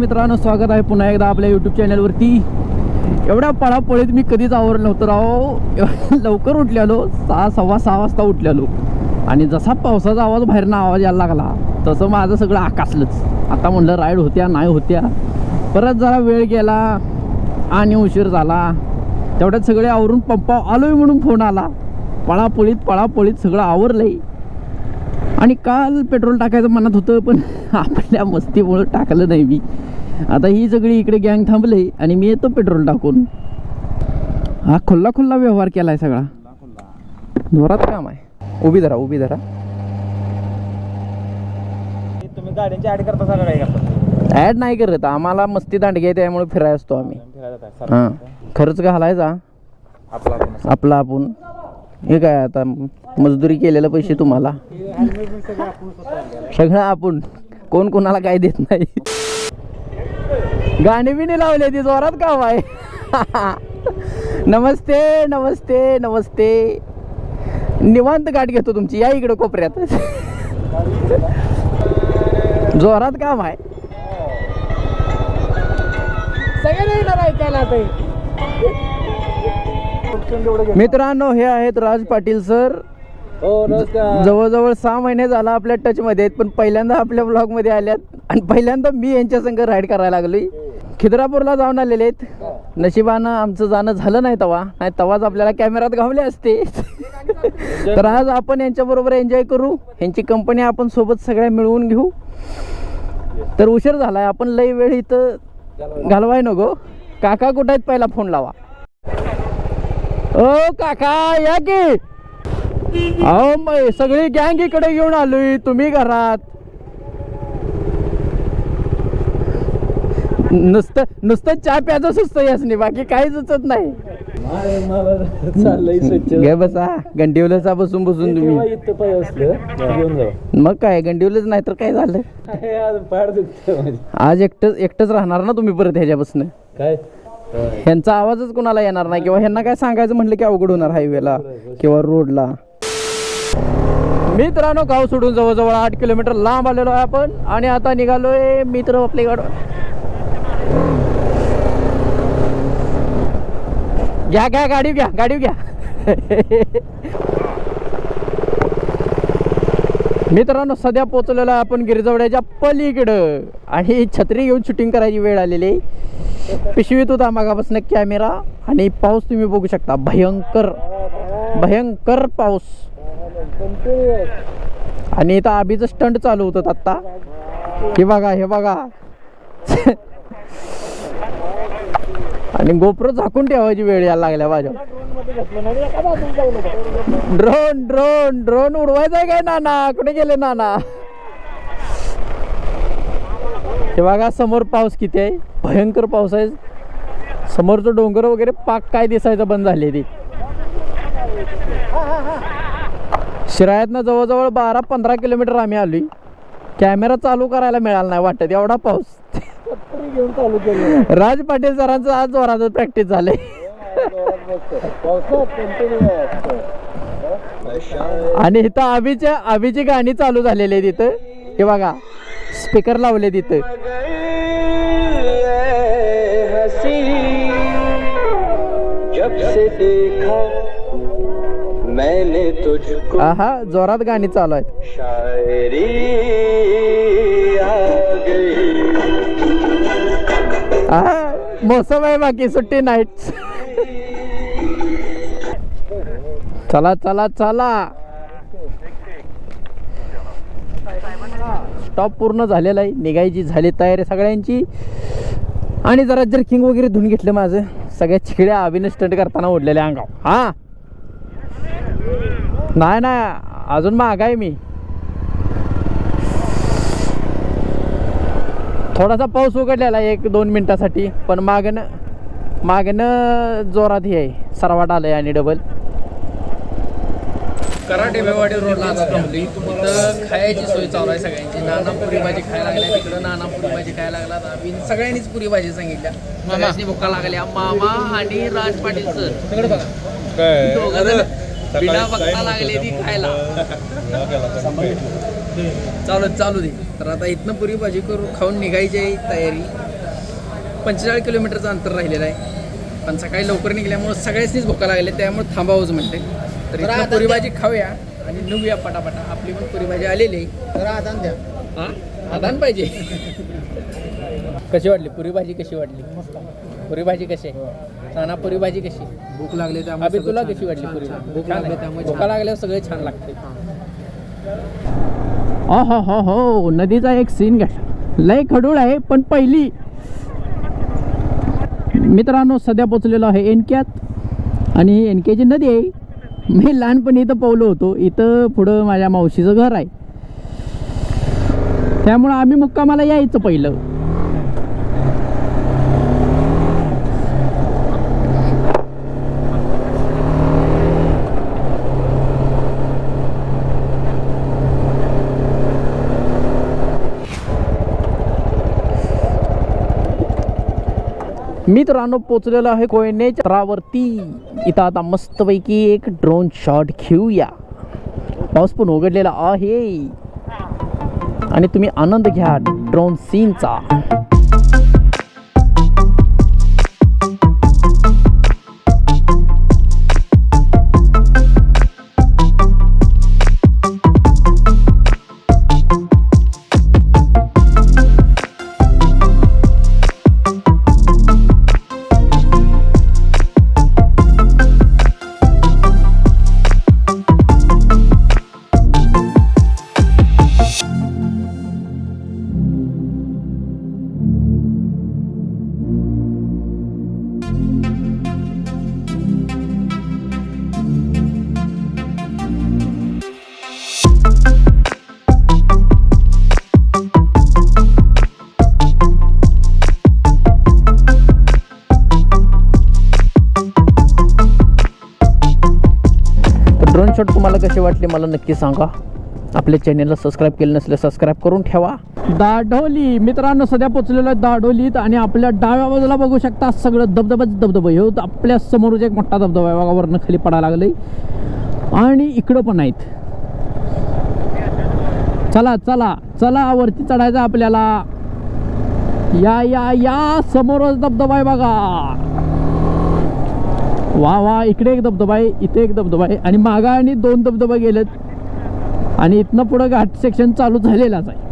मित्रांनो स्वागत आहे पुन्हा एकदा आपल्या यूट्यूब चॅनलवरती एवढ्या पळापळीत मी कधीच आवरलं नव्हतं राव. लवकर उठल्यालो सहा सव्वा सहा वाजता उठल्यालो आणि जसा पावसाचा आवाज बाहेरनं आवाज यायला लागला तसं माझं सगळं आकाशलंच. आता म्हणलं राईड होत्या नाही होत्या. परत जरा वेळ गेला आणि उशीर झाला. तेवढ्यात सगळे आवरून पंपा आलोय म्हणून फोन आला. पळापळीत पळापळीत सगळं आवरलंय. आणि काल पेट्रोल टाकायचं मनात होतं पण आपल्या मस्तीमुळं टाकलं नाही मी. आता ही सगळी इकडे गँग थांबले आणि मी येतो पेट्रोल टाकून. हा खुल्ला खुल्ला व्यवहार केलाय सगळा. जोरात काम आहे. उभी धरा उभी धरा. तुम्ही गाड्यांची ऍड करता सगळं काय करता? ॲड नाही करत. आम्हाला मस्ती दांडगी आहे त्यामुळे फिराय असतो आम्ही. हां. खर्च घालायचा. आपला आपण. हे काय आता मजदुरी केलेले पैसे तुम्हाला? सगळं आपण. कोण कोणाला काय देत नाही. गाणी बिणी लावले ती जोरात काम आहे नमस्ते नमस्ते नमस्ते. निवांत गाठ घेतो तुमची. या इकडे कोपऱ्यात. जोरात काम आहे सगळे येणार ऐकायला ते. मित्रांनो हे आहेत राज पाटील सर. हो जवळजवळ सहा महिने झाला आपल्या टच मध्ये आहेत पण पहिल्यांदा आपल्या ब्लॉगमध्ये आल्यात. आणि पहिल्यांदा मी यांच्या संग राईड करायला लागलोय. खिद्रापूरला जाऊन आलेले आहेत. नशिबानं आमचं जाणं झालं नाही तवा. नाही तवाच आपल्याला कॅमेरात घावले असते. तर आज आपण यांच्या बरोबर एन्जॉय करू. यांची कंपनी आपण सोबत सगळ्या मिळवून घेऊ. तर उशीर झालाय आपण लई वेळ इथं घालवाय नको. काका कुठं आहेत? पहिला फोन लावा. ओ काका या की. अहो सगळी गँग इकडे घेऊन आलोय तुम्ही घरात. नुसतं नुसतं चहा प्यायचं सुस्त यासनी बाकी काही सुचत नाही. घे बसा गंडीवलचा बसून बसून तुम्ही. मग काय गंडीवलच नाही तर काय झालं? आज पाड दुखतं माझी. आज एकटं एकटंच राहणार ना तुम्ही परत ह्याच्यापासून. काय? ह्यांचा आवाजच कोणाला येणार नाही किंवा ह्यांना काय सांगायचं म्हटलं की अवघड होणार हायवेला किंवा रोडला मित्रांनो गाव सोडून जवळजवळ आठ किलोमीटर लांब आलेलो आहे आपण आणि आता निघालोय मित्र आपली गाड घ्या घ्या गाडी घ्या गाडी घ्या. मित्रांनो सध्या पोचलेलो आहे आपण गिरजवड्याच्या पलीकडं आणि छत्री घेऊन शूटिंग करायची वेळ आलेली आहे. पिशवीत होता मागापासून कॅमेरा आणि पाऊस तुम्ही बघू शकता. भयंकर भयंकर पाऊस. आणि इथं आबीचं स्टंट चालू होतं आत्ता. हे बघा हे बघा. आणि गोप्र झाकून ठेवायची वेळ यायला लागल्या माझ्या. ड्रोन ड्रोन ड्रोन उडवायचा काय नाना? कुठे गेले नाना? हे बघा समोर पाऊस किती आहे? भयंकर पाऊस आहे. समोरचं डोंगर वगैरे पाक काय दिसायचं बंद झाले ती. शिरायातनं जवळजवळ बारा पंधरा किलोमीटर आम्ही आलोय. कॅमेरा चालू करायला मिळाला नाही वाटत एवढा पाऊस. घेऊन चालू केलं राज पाटील सरांचं आज जोरात प्रॅक्टिस झाले आणि इथं आबीच्या आबीची गाणी चालू झालेली आहे तिथं हे बघा. स्पीकर लावले तिथं. हा मैंने आहा जोरात गाणी चालू आहेत. शायरी मोसम आहे बाकी सुट्टी नाईट चला चला चला. स्टॉप पूर्ण झालेला आहे. निघायची झाली तयारी सगळ्यांची. आणि जरा जर्किंग वगैरे धुवून घेतलं माझं. सगळ्या चिकड्या अभिनय स्टंट करताना ओढलेल्या अंगाव हा? नाही नाही. अजून माग आहे मी. थोडासा पाऊस उघडलेला एक दोन मिनिटासाठी. पण मागणं मागणं जोरात हे आहे. सरवाट आहे आणि डबल कराटे बेवाडी रोडला आता थांबली. इथं खायची सोय चालू आहे सगळ्यांची. नाना पुरी भाजी खायला लागल्या तिकडं नाना पुरी भाजी खायला लागला आम्ही सगळ्यांनीच पुरी भाजी सांगितल्या. सगळ्यांनी भुका लागल्या. मामा आणि राज पाटील सर. तिकडे बघा. बिना बघता लागले ती खायला. चालू चालू दे तर आता इथनं पुरी भाजी करून खाऊन निघायची आहे तयारी. पंचेचाळीस किलोमीटरचं अंतर राहिलेलं आहे. पण सकाळी लवकर निघल्यामुळे सगळ्यांनीच भुका लागले त्यामुळे थांबावंच म्हणते. तर इथनं पुरी भाजी खाऊया आणि निघूया पटापटा. आपली पण पुरी भाजी आलेली जरा आदान द्या. हा? आदान पाहिजे. कशी वाटली? पुरी भाजी कशी वाटली? पुरी भाजी कशी आहे? नाना पुरी भाजी कशी? भूक लागली अभि तुला कशी वाटली पुरी भाजी भूक छान लागली आहे. त्यामुळे भुका लागल्यावर सगळे छान लागते हो. हो हो नदीचा एक सीन घ्या. लय खडूळ आहे पण पहिली. मित्रांनो सध्या पोचलेलो आहे एनक्यात. आणि ही एनकेची नदी आहे. मी लहानपणी इथं पोहलो होतो. इथं पुढं माझ्या मावशीचं घर आहे. त्यामुळं आम्ही मुक्कामाला यायचं पहिलं. मित्रांनो पोचलेलो आहे कोयने चरावरती इथं आता मस्तपैकी एक ड्रोन शॉट घेऊया. पाऊस पण उघडलेला आहे. आणि तुम्ही आनंद घ्या ड्रोन सीनचा कसे वाटले मला नक्की सांगा. आपल्या चॅनेलला सबस्क्राईब केलं नसले सबस्क्राईब करून ठेवा. दाढोली मित्रांनो सध्या पोचलेलो आहे दाढोलीत आणि आपल्या डाव्या बाजूला बघू शकता सगळं धबधबाच धबधबा. हे आपल्या समोरच एक मोठा धबधबा आहे बघा वरनं खाली पडायला लागले आणि इकडं पण आहेत. चला चला चला वरती चढायचं आपल्याला. या या या समोरच धबधबा आहे बघा. वा वा इकडे एक धबधबा आहे इथे एक धबधबा आहे आणि मागा आणि दोन धबधबा गेलेत. आणि इथनं पुढं घाट सेक्शन चालू झालेलाच आहे.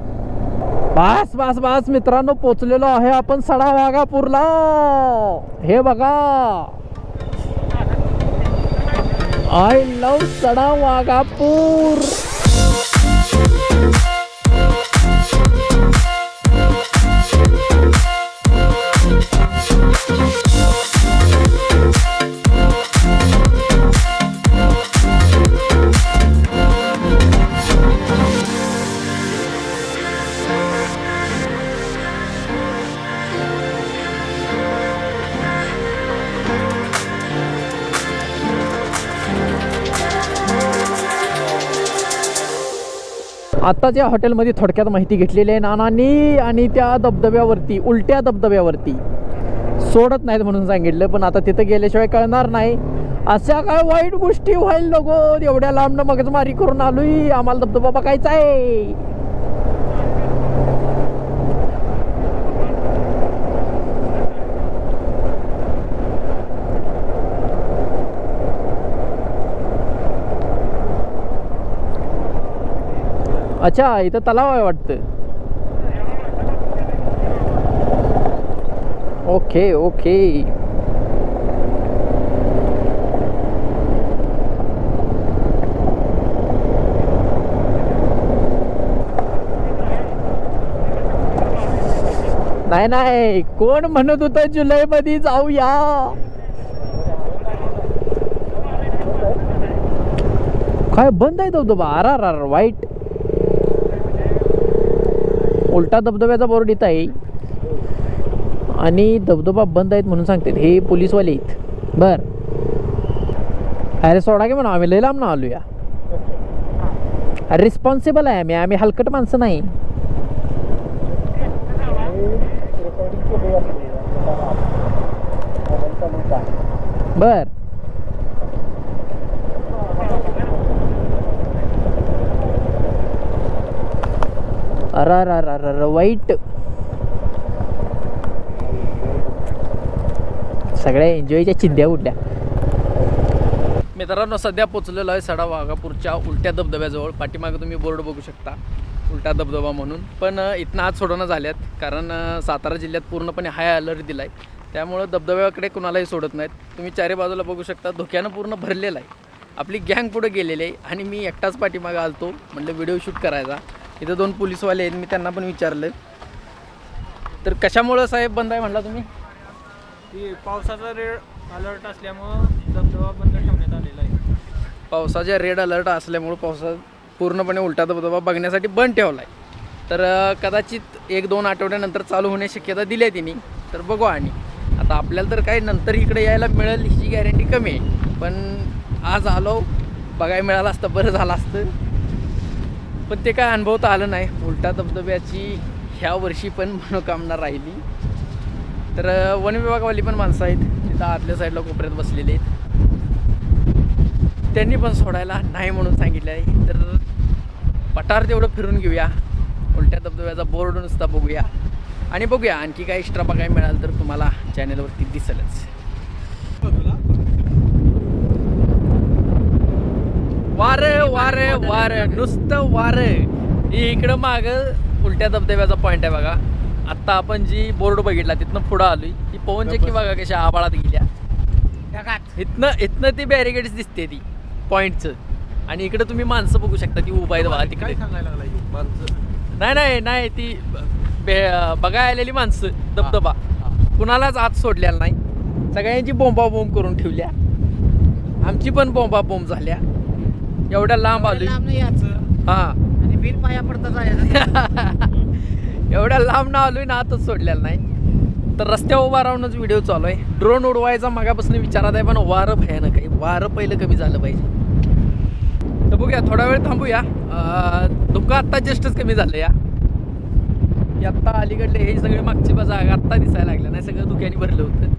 बास बास बास मित्रांनो पोचलेलो आहे आपण सडा वाघापूरला. हे बघा. आय लव सडा वाघापूर. आत्ताच या हॉटेलमध्ये थोडक्यात माहिती घेतलेली आहे नानांनी आणि त्या धबधब्यावरती उलट्या धबधब्यावरती. सोडत नाहीत म्हणून सांगितलं पण आता तिथं गेल्याशिवाय कळणार नाही. अशा काय वाईट गोष्टी व्हायला नको एवढ्या लांबनं मगजमारी करून आलोय. आम्हाला धबधबा बघायचा आहे. अच्छा इथं तलाव आहे वाटतं. Okay okay. नाही नाही कोण म्हणत होतं जुलै मध्ये जाऊया? काय बंद आहे धबधबा आर आर आर वाईट. उलटा धबधब्याचा बोर्ड इथं आहे. आणि धबधबा बंद आहेत म्हणून सांगतात हे पोलीसवाले आहेत. बर. अरे सोडा की म्हणा आम्ही लय लांब ना आलो या रिस्पॉन्सिबल आहे आम्ही आम्ही हलकट माणसं नाही. बर. अर अर वाईट सगळ्या एन्जॉयच्या चिंध्या उडल्या. मित्रांनो सध्या पोचलेलो आहे सडा वाघापूरच्या उलट्या धबधब्याजवळ. पाठीमागे तुम्ही बोर्ड बघू शकता उलटा धबधबा म्हणून. पण इथनं आज सोडवणं झाल्यात कारण सातारा जिल्ह्यात पूर्णपणे हाय अलर्ट दिला आहे त्यामुळं धबधब्याकडे कुणालाही सोडत नाहीत. तुम्ही चारी बाजूला बघू शकता धोक्यानं पूर्ण भरलेलं आहे. आपली गँग पुढे गेलेली आहे आणि मी एकटाच पाठीमागे आलतो म्हटलं व्हिडिओ शूट करायचा. इथं दोन पोलीसवाले आहेत मी त्यांना पण विचारलं तर कशामुळं साहेब बंद आहे म्हटला तुम्ही? ती पावसाचा रेड अलर्ट असल्यामुळं धबधबा बंद ठेवण्यात आलेला आहे. पावसाच्या रेड अलर्ट असल्यामुळं पावसात पूर्णपणे उलटा धबधबा बघण्यासाठी बंद ठेवला आहे तर कदाचित एक दोन आठवड्यानंतर चालू होण्याची शक्यता दिली आहे तिने. तर बघू आणि. आता आपल्याला तर काही नंतर इकडे यायला मिळेल हिची गॅरंटी कमी आहे. पण आज आलो बघायला मिळालं असतं बरं झालं असतं. पण ते काय अनुभवता आलं नाही. उलटा धबधब्याची ह्या वर्षी पण मनोकामना राहिली. तर वन विभागवाली पण माणसं आहेत. तिथं आतल्या साईडला कोपऱ्यात बसलेले आहेत. त्यांनी पण सोडायला नाही म्हणून सांगितलं आहे. तर पठार तेवढं फिरून घेऊया. उलट्या धबधब्याचा बोर्ड नुसता बघूया. आणि बघूया आणखी काय एक्स्ट्रा बघायला मिळालं तर तुम्हाला चॅनलवरती दिसेलच. वार वार नुसतं वार. इकडं माग उलट्या धबधब्याचा पॉईंट आहे बघा. आत्ता आपण जी बोर्ड बघितला तिथनं पुढं आलोय. ती पवन चक्की बघा कशा आबाळात गेल्या. इथनं इथनं ती बॅरिकेड्स दिसते ती पॉईंटचं आणि इकडे तुम्ही माणसं बघू शकता ती उभा आहेत बघा तिकडे. सांगायला लागला नाही नाही नाही ती बे- बघायला आलेली माणसं धबधबा. कुणालाच आत सोडलेला नाही. सगळ्यांची बोंबा बोंब करून ठेवल्या. आमची पण बोंबा बोंब झाल्या. एवढ्या लांब आलोय. हा. आणि बिल पाया पडता जायचं. एवढ्या लांब ना आलोय ना आतच सोडलेला नाही. तर रस्त्यावर उभा राहूनच व्हिडिओ चालू आहे. ड्रोन उडवायचा मागापासून विचारात आहे पण वारं भयानक आहे. वारं पहिलं कमी झालं पाहिजे. तर बघूया थोडा वेळ थांबूया. धुकं आत्ता जस्टच कमी झालं या. आत्ता अलीकडले हे सगळे मागची बाजा आत्ता दिसायला लागलं नाही सगळं धुक्याने भरलं होतं.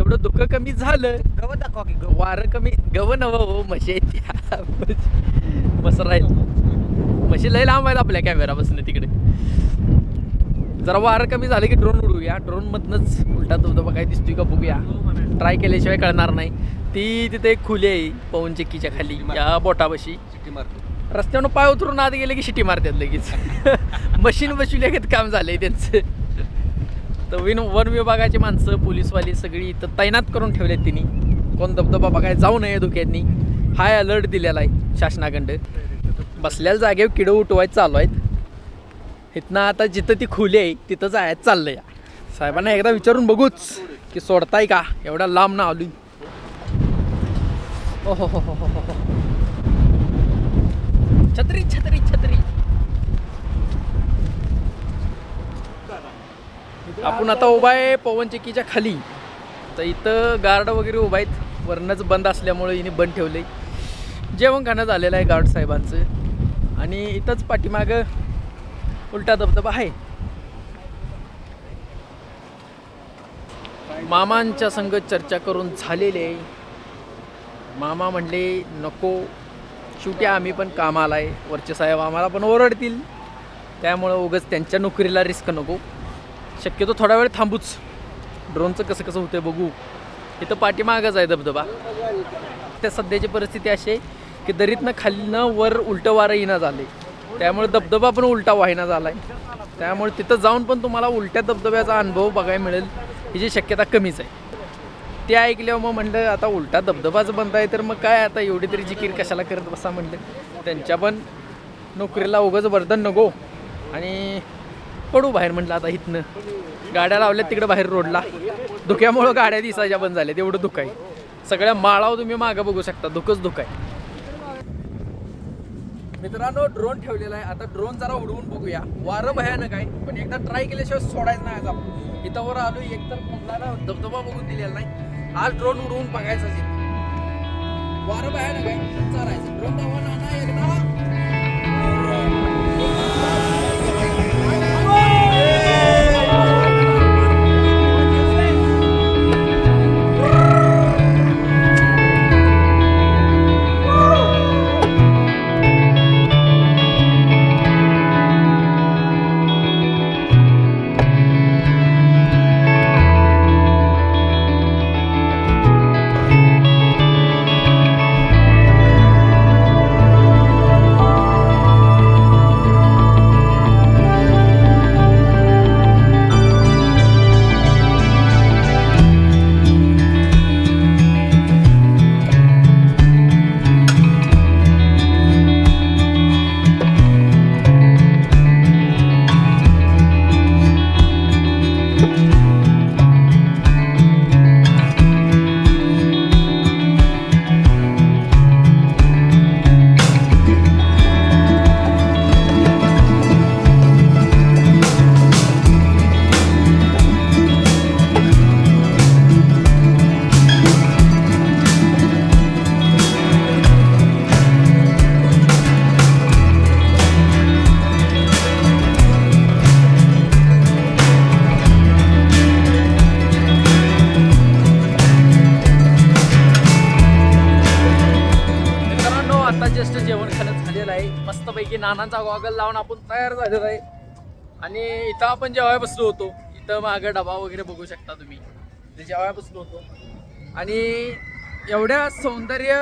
एवढं धुकं कमी झालं. गवत दाखवा की वारं कमी गव नव हो म्हशी आहेत त्या. मस्त राहील म्हशी लय लांब आहेत आपल्या कॅमेरापासून तिकडे. जरा वारं कमी झालं की ड्रोन उडवूया. ड्रोन मधनच उलटा धबधबा काय दिसतोय का बघूया. ट्राय केल्याशिवाय कळणार नाही. ती तिथे एक खुली आहे पवन चक्कीच्या खाली या बोटापाशी. रस्त्यावरून पाय उतरून आत गेले की शिटी मारतात लगेच. मशीन बसविल्यागत काम झालंय त्यांचं. तर विन वन विभागाची माणसं पोलीसवाली सगळी इथं तैनात करून ठेवले तिने. कोण धबधबा बघायला जाऊ नये धुक्यांनी हाय अलर्ट दिलेला आहे शासनाकडं. बसलेल्या जागेवर किडं उठवायचं चालू आहेत. इथनं आता जिथं ती खुली आहे तिथं जायचं या साहेबांना एकदा विचारून बघूच की सोडताय का? एवढा लांब ना आलोय. हो हो हो हो. हो, हो, हो. छत्री छत्री छत्री. आपण आता उभा आहे पवनचक्कीच्या खाली. तर इथं गार्ड वगैरे उभा आहेत. वरणच बंद असल्यामुळे हिने बंद ठेवले जेवण खाणं झालेलं आहे गार्ड साहेबांचं. आणि इथंच पाठीमागं उलटा धबधबा आहे. मामांच्या संग चर्चा करून झालेले आहे. मामा म्हणले नको शेवटी आम्ही पण कामाला आहे. वरचे साहेब आम्हाला पण ओरडतील. त्यामुळं उगच त्यांच्या नोकरीला रिस्क नको. शक्यतो थोडा वेळ थांबूच. ड्रोनचं कसं कसं होतं बघू. इथं पाठीमागच आहे धबधबा. त्या सध्याची परिस्थिती अशी आहे की दरीतनं खालीनं वर उलटं वारं येणं झाले. त्यामुळे धबधबा पण उलटा वाहिना झाला आहे त्यामुळे तिथं जाऊन पण तुम्हाला उलट्या धबधब्याचा अनुभव बघायला मिळेल. ह्याची शक्यता कमीच आहे. ते ऐकल्यावर मग म्हणलं आता उलटा धबधबाच बंद आहे तर मग काय आता एवढी तरी जिकीर कशाला करत बसा? म्हणलं. त्यांच्या पण नोकरीला उगाच वर्धन नको. आणि पडू बाहेर म्हटलं आता इथनं. गाड्या लावल्यात तिकडं बाहेर रोडला. धुक्यामुळं गाड्या दिसायच्या बंद झाल्या तेवढं धुक आहे. सगळ्या माळावर तुम्ही मागं बघू शकता धुकंच धुक आहे. मित्रांनो ड्रोन ठेवलेला आहे. आता ड्रोन जरा उडवून बघूया. वारं भयानक आहे पण एकदा ट्राय केल्याशिवाय सोडायचं नाही आज आपण इथं वर आलो एकतर कोणाला धबधबा बघून दिलेला नाही. आज ड्रोन उडवून बघायचं वारं भयानक आहे चालायचं. ड्रोन धावा नाना एकदा. मस्तपैकी गॉगल लावून आपण तयार झालेलो आहे. आणि इथं आपण जेवाय बसलो होतो इथं मागं डबा वगैरे बघू शकता तुम्ही. ते जेवाय बसलो होतो. आणि एवढ्या सौंदर्य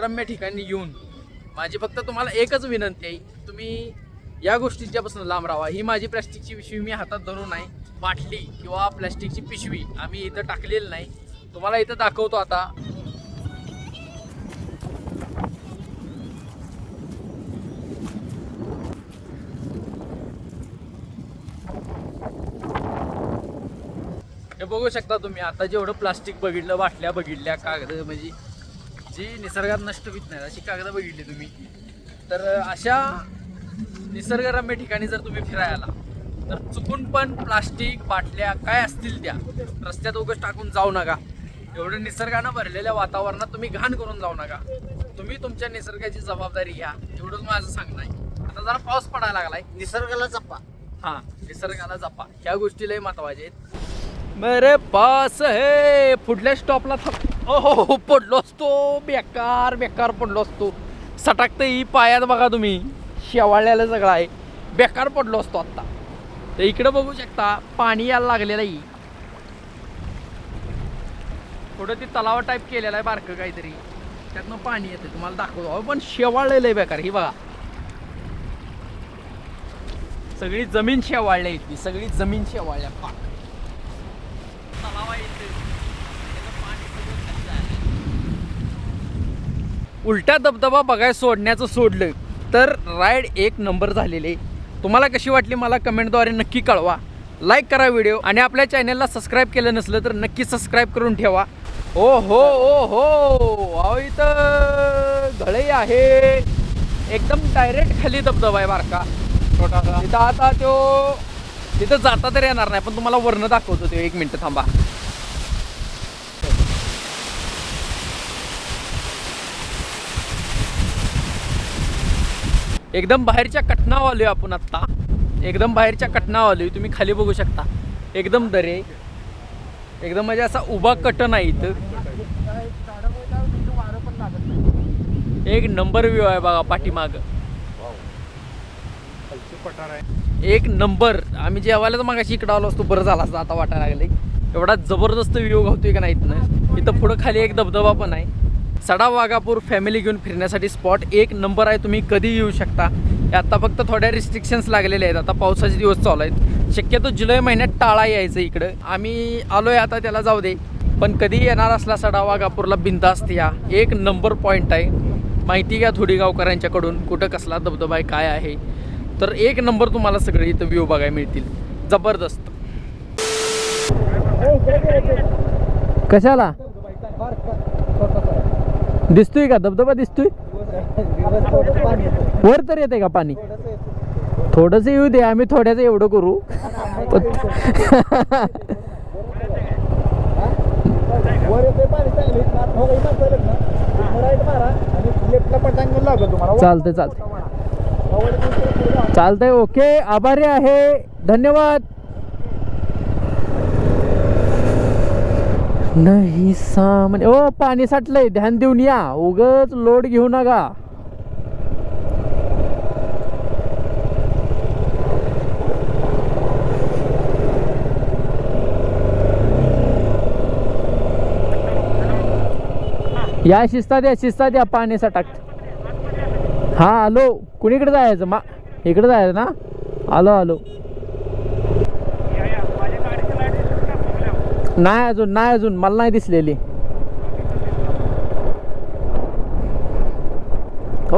रम्य ठिकाणी येऊन माझी फक्त तुम्हाला एकच विनंती आहे तुम्ही या गोष्टींच्यापासून लांब राहा. ही माझी प्लॅस्टिकची पिशवी मी हातात धरून नाही बाटली किंवा प्लॅस्टिकची पिशवी आम्ही इथं टाकलेली नाही. तुम्हाला इथं दाखवतो आता. बघू शकता तुम्ही आता जेवढं प्लास्टिक बघितलं बाटल्या बघितल्या कागद म्हणजे जी निसर्गात नष्ट होत नाही अशी कागद बघितली तुम्ही. तर अशा निसर्गरम्य ठिकाणी जर तुम्ही फिरायला तर चुकून पण प्लास्टिक बाटल्या काय असतील त्या रस्त्यात उगाच टाकून जाऊ नका. एवढं निसर्गानं भरलेल्या वातावरणात तुम्ही घाण करून जाऊ नका. तुम्ही तुमच्या निसर्गाची जबाबदारी घ्या एवढंच माझं सांगणं आहे. आता जरा पाऊस पडायला लागलाय. निसर्गाला जपा. हा निसर्गाला जपा. ह्या गोष्टी लय महत्त्वाच्या आहेत. मेरे पास हे। पुढल्या स्टॉपला थांब. ओहो हो हो पडलो असतो बेकार बेकार पडलो असतो सटाकतं ही पायात बघा तुम्ही. शेवाळ्याला सगळं आहे. बेकार पडलो असतो आत्ता. तर इकडं बघू शकता पाणी यायला लागलेलं आहे. पुढं ती तलावा टाईप केलेला आहे बारकं काहीतरी. त्यातनं पाणी येतं तुम्हाला दाखवतो. पण शेवाळलेलं आहे बेकार. ही बघा. सगळी जमीन शेवाळल्या इथली. सगळी जमीन शेवाळल्या पाक तलावा येते. त्याचं पाणी सगळं खाली जायलंय. उलटा दबदबा बघाय सोडण्याचं सोडलं तर राईड एक नंबर झालेले. तुम्हाला कशी वाटली मला कमेंटद्वारे नक्की कळवा. लाईक करा व्हिडिओ आणि आपल्या चॅनलला सबस्क्राईब केलं नसलं तर नक्की सबस्क्राईब करून ठेवा. ओ हो ओ हो इथं घळे आहे. एकदम डायरेक्ट खाली धबधबा आहे बारका. छोटासा. तिथं आता तो तिथं जाता तर येणार नाही पण तुम्हाला वर्ण दाखवतो ते. एक मिनटं थांबा. एकदम बाहेरच्या कटनावर आलोय आपण आत्ता. एकदम बाहेरच्या कटनावर आलोय तुम्ही खाली बघू शकता. एकदम दरे. एकदम म्हणजे असा उभा कट नाही इथं. एक नंबर व्ह्यू आहे बघा पाठीमाग. एक नंबर. आम्ही जेवायला तर मग इकडं आलो असतो बरं झाला असतं आता वाटायला लागले एवढा जबरदस्त व्ह्यू गावतोय का नाही इथनं? इथं पुढं खाली एक धबधबा पण आहे. सडा वाघापूर फॅमिली घेऊन फिरण्यासाठी स्पॉट एक नंबर आहे तुम्ही कधी येऊ शकता. हे आता फक्त थोड्या रिस्ट्रिक्शन्स लागलेले आहेत. आता पावसाचे दिवस चालू आहेत. शक्यतो जुलै महिन्यात टाळा यायचं इकडं. आम्ही आलोय आता त्याला जाऊ दे. पण कधी येणार असला सडा वाघापूरला बिंदास्त या. एक नंबर पॉईंट आहे. माहिती घ्या थोडी गावकऱ्यांच्याकडून कुठं कसला धबधबा आहे काय आहे. तर एक नंबर तुम्हाला सगळे इथं व्ह्यू बघायला मिळतील. जबरदस्त. कशाला? दिसतोय का? धबधबा दिसतोय? वर तर येते का पाणी? थोडस येऊ दे आम्ही थोड्याच एवढं करू. चालतंय चालतंय. चालतंय ओके. आभारी आहे. धन्यवाद. नाही सामने. ओ पाणी साठलंय. ध्यान देऊन या. उगच लोड घेऊ नका. या शिस्तात या शिस्तात या. पाणी साठा. हा आलो. कुणीकडे जायचं? मा इकडे जायचं ना? आलो आलो. नाही अजून नाही अजून. मला नाही दिसलेली.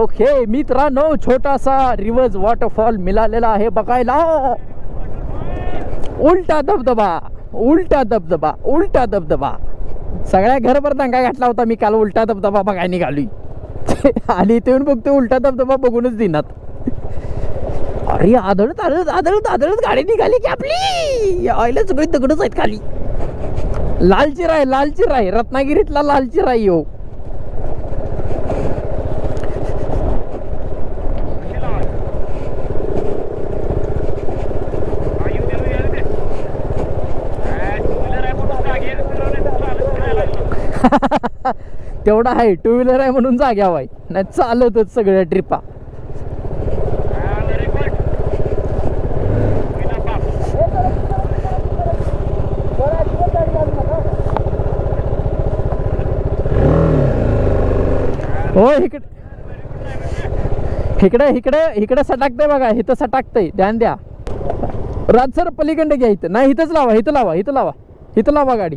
ओके मित्रांनो छोटासा रिवर्स वॉटरफॉल मिळालेला आहे बघायला. उलटा धबधबा उलटा धबधबा उलटा धबधबा. सगळ्या घरभर दंगा घातला होता मी काल उलटा धबधबा बघायला निघाली आणि इथे येऊन बघतो उलटा धबधबा बघूनच दिनात. अरे आदळत आदळत आदळत आदळत गाडी निघाली की आपली. आईला सगळी दगडच आहेत खाली. लालची राय लाल चिराय रत्नागिरीतला लाल चिराय हो तेवढा आहे टू व्हीलर आहे म्हणून जाग्यावर आहे नाही चालतच सगळ्या ट्रिपा हो इकडे इकडे इकडे इकडे सटाकतंय बघा इथं सटाकतंय. ध्यान द्या. राज सर पलीकडे घ्या इथं. नाही इथंच लावा इथं लावा इथं लावा. इथं लावा गाडी.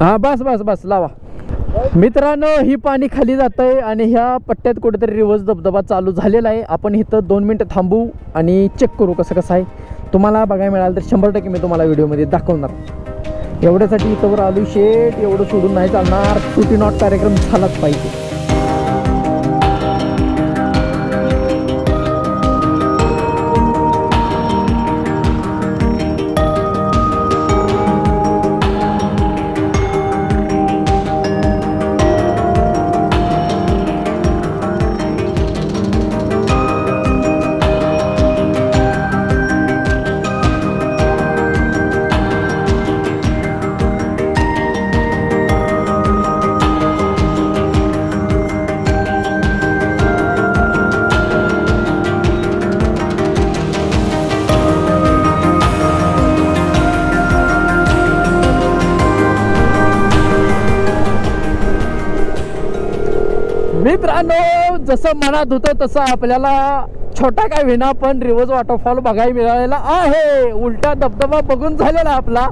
हा बस बस बस लावा. मित्रांनो ही पाणी खाली जात आहे आणि ह्या पट्ट्यात कुठेतरी रिवर्स धबधबा चालू झालेला आहे. आपण इथं दोन मिनटं थांबू आणि चेक करू कसं कसं आहे. तुम्हाला बघायला मिळालं तर शंभर टक्के मी तुम्हाला व्हिडिओमध्ये दाखवणार. एवढ्यासाठी इथंवर आलू शेट एवढं सोडून नाही चालणार. सुटी नॉट कार्यक्रम झालाच पाहिजे. मित्रांनो जसं मनात होतं तसं आपल्याला छोटा काय विना पण रिवर्स वॉटरफॉल बघायला मिळालेला आहे. उलटा धबधबा बघून झालेला आपला.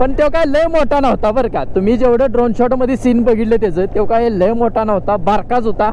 पण तो काय लय मोठा नव्हता बरं का. तुम्ही जेवढं ड्रोन शॉटमध्ये सीन बघितलं त्याचं तो काय लय मोठा नव्हता बारकाच होता.